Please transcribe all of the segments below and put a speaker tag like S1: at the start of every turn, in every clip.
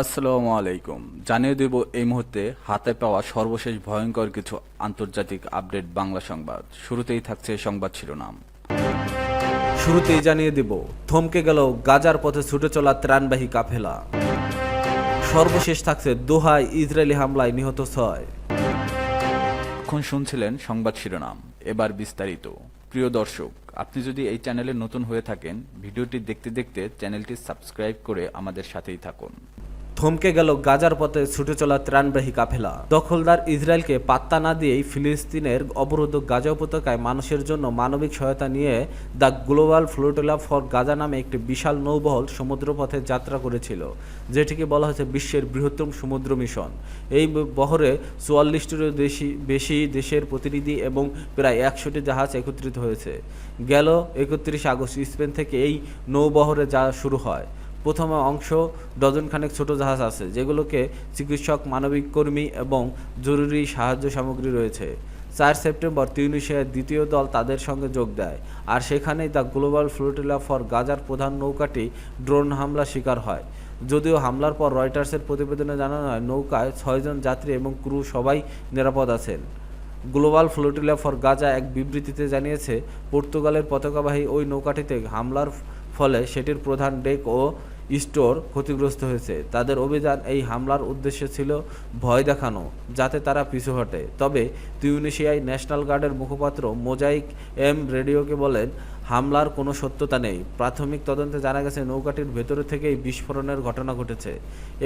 S1: আসসালামু আলাইকুম জানিয়ে দেব এই মুহূর্তে হাতে পাওয়া সর্বশেষ ভয়ঙ্কর কিছু আন্তর্জাতিক আপডেট বাংলা সংবাদ শুরুতেই থাকছে সংবাদ শিরোনাম
S2: শুরুতেই জানিয়ে দেব থমকে গেল গাজার পথে ছুটে চলা ত্রাণবাহী কাফেলা সর্বশেষ থাকছে দোহায় ইসরায়েলি হামলায় নিহত ছয়
S1: এখন শুনছিলেন সংবাদ শিরোনাম এবার বিস্তারিত প্রিয় দর্শক আপনি যদি এই চ্যানেলে নতুন হয়ে থাকেন ভিডিওটি দেখতে দেখতে চ্যানেলটি সাবস্ক্রাইব করে আমাদের সাথেই থাকুন
S2: থমকে গেল গাজার পথে ছুটে চলা ত্রাণবাহী কাফেলা দখলদার ইসরায়েলকে পাত্তা না দিয়েই ফিলিস্তিনের অবরোধ গাজা উপত্যকায় মানুষের জন্য মানবিক সহায়তা নিয়ে the global flotilla for Gaza নামে একটি বিশাল নৌবহল সমুদ্রপথে যাত্রা করেছিল যেটিকে বলা হয়েছে বিশ্বের বৃহত্তম সমুদ্র মিশন এই বহরে চুয়াল্লিশটিরও দেশি বেশি দেশের প্রতিনিধি এবং প্রায় একশোটি জাহাজ একত্রিত হয়েছে গেল একত্রিশ আগস্ট স্পেন থেকে এই নৌবহরে যা শুরু হয় প্রথম অংশ ডজনখানেক ছোট জাহাজ আছে যেগুলোকে চিকিৎসক মানবিক কর্মী এবং জরুরি সাহায্য সামগ্রী রয়েছে চার সেপ্টেম্বর তিউনিশিয়ার দ্বিতীয় দল তাদের সঙ্গে যোগ দেয় আর সেখানেই দ্য গ্লোবাল ফ্লোটিলা ফর গাজার প্রধান নৌকাটি ড্রোন হামলা শিকার হয় যদিও হামলার পর রয়টার্সের প্রতিবেদনে জানানো হয় নৌকায় ছয়জন যাত্রী এবং ক্রু সবাই নিরাপদ আছেন গ্লোবাল ফ্লোটিলা ফর গাজা এক বিবৃতিতে জানিয়েছে পর্তুগালের পতাকাবাহী ওই নৌকাটিতে হামলার ফলে সেটির প্রধান ডেক ও স্টোর ক্ষতিগ্রস্ত হয়েছে তাদের অভিযান এই হামলার উদ্দেশ্য ছিল ভয় দেখানো যাতে তারা পিছু হটে তবে তিউনিশিয়ায় ন্যাশনাল গার্ডের মুখপাত্র মোজাইক এম রেডিওকে বলেন হামলার কোনো সত্যতা নেই প্রাথমিক তদন্তে জানা গেছে নৌকাটির ভেতরে থেকেই বিস্ফোরণের ঘটনা ঘটেছে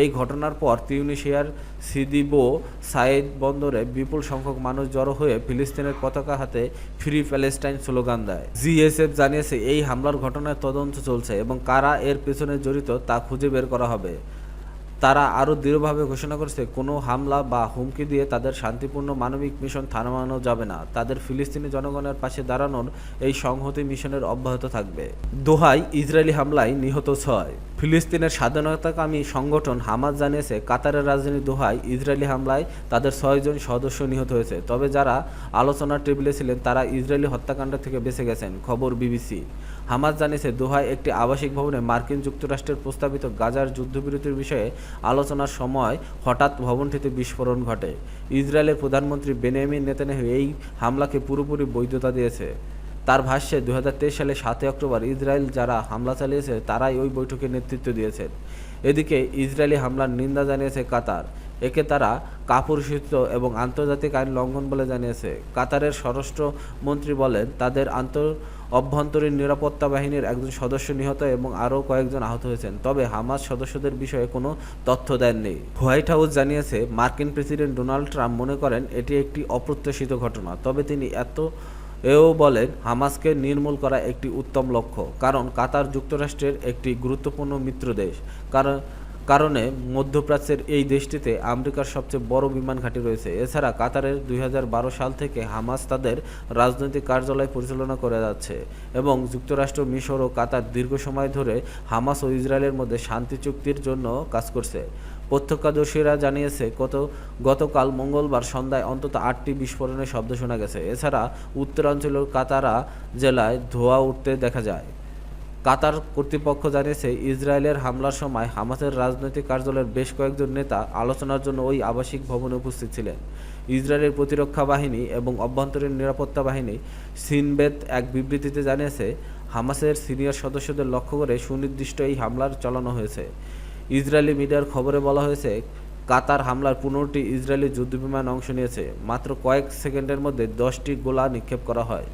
S2: এই ঘটনার পর তিউনিশিয়ার সিদিবো সাইদ বন্দরে বিপুল সংখ্যক মানুষ জড়ো হয়ে ফিলিস্তিনের পতাকা হাতে ফ্রি প্যালেস্টাইন স্লোগান দেয় জিএসএফ জানিয়েছে এই হামলার ঘটনায় তদন্ত চলছে এবং কারা এর পেছনে জড়িত তা খুঁজে বের করা হবে তারা আরও দৃঢ়ভাবে ঘোষণা করেছে কোনো হামলা বা হুমকি দিয়ে তাদের শান্তিপূর্ণ মানবিক মিশন থামানো যাবে না তাদের ফিলিস্তিনি জনগণের পাশে দাঁড়ানোর এই সংহতি মিশনের অব্যাহত থাকবে দোহাই ইসরায়েলি হামলায় নিহত ছয় ফিলিস্তিনের স্বাধীনতাকামী সংগঠন হামাজ জানিয়েছে কাতারের রাজধানী দোহায় ইসরায়েলি হামলায় তাদের ছয়জন সদস্য নিহত হয়েছে তবে যারা আলোচনার টেবিলে ছিলেন তারা ইসরায়েলি হত্যাকাণ্ড থেকে বেঁচে গেছেন খবর বিবিসি হামাস জানিয়েছে দোহায় একটি আবাসিক ভবনে মার্কিন যুক্তরাষ্ট্রের প্রস্তাবিত গাজার যুদ্ধবিরতির বিষয়ে আলোচনার সময় হঠাৎ ভবনটিতে বিস্ফোরণ ঘটে ইসরায়েলের প্রধানমন্ত্রী বেনিয়ামিন নেতানেহু এই হামলাকে পুরোপুরি বৈধতা দিয়েছে তার ভাষ্যে দু সালে সাতই অক্টোবর ইসরায়েল যারা হামলা চালিয়েছে তারাই ওই বৈঠকে নেতৃত্ব দিয়েছেন এদিকে ইসরায়েলি হামলার নিন্দা জানিয়েছে কাতার একে তারা কাপুরুষিত এবং আন্তর্জাতিক আইন লঙ্ঘন বলে জানিয়েছে কাতারের স্বরাষ্ট্রমন্ত্রী বলেন তাদের আন্তর্জাতিক অভ্যন্তরীণ নিরাপত্তা বাহিনীর একজন সদস্য নিহত এবং আরও কয়েকজন আহত হয়েছেন তবে হামাস সদস্যদের বিষয়ে কোনো তথ্য দেননি হোয়াইট হাউস জানিয়েছে মার্কিন প্রেসিডেন্ট ডোনাল্ড ট্রাম্প মনে করেন এটি একটি অপ্রত্যাশিত ঘটনা তবে তিনি এত এও বলেন হামাসকে নির্মূল করা একটি উত্তম লক্ষ্য কারণ কাতার যুক্তরাষ্ট্রের একটি গুরুত্বপূর্ণ মিত্র দেশ কারণ কারণে মধ্যপ্রাচ্যের এই দেশটিতে আমেরিকার সবচেয়ে বড় বিমান ঘাঁটি রয়েছে এছাড়া কাতারের দুই সাল থেকে হামাস তাদের রাজনৈতিক কার্যালয় পরিচালনা করে যাচ্ছে এবং যুক্তরাষ্ট্র মিশর ও কাতার দীর্ঘ সময় ধরে হামাস ও ইসরায়েলের মধ্যে শান্তি চুক্তির জন্য কাজ করছে প্রত্যক্ষদর্শীরা জানিয়েছে গত গতকাল মঙ্গলবার সন্ধ্যায় অন্তত আটটি বিস্ফোরণের শব্দ শোনা গেছে এছাড়া উত্তরাঞ্চলের কাতারা জেলায় ধোয়া উঠতে দেখা যায় কাতার কর্তৃপক্ষ জানিয়েছে ইসরায়েলের হামলার সময় হামাসের রাজনৈতিক কার্যালয়ের বেশ কয়েকজন নেতা আলোচনার জন্য ওই আবাসিক ভবনে উপস্থিত ছিলেন ইসরায়েলের প্রতিরক্ষা বাহিনী এবং অভ্যন্তরীণ নিরাপত্তা বাহিনী সিনবেত এক বিবৃতিতে জানিয়েছে হামাসের সিনিয়র সদস্যদের লক্ষ্য করে সুনির্দিষ্ট এই হামলার চালানো হয়েছে ইসরায়েলি মিডিয়ার খবরে বলা হয়েছে কাতার হামলার পনেরোটি ইসরায়েলি যুদ্ধবিমান অংশ নিয়েছে মাত্র কয়েক সেকেন্ডের মধ্যে দশটি গোলা নিক্ষেপ করা হয়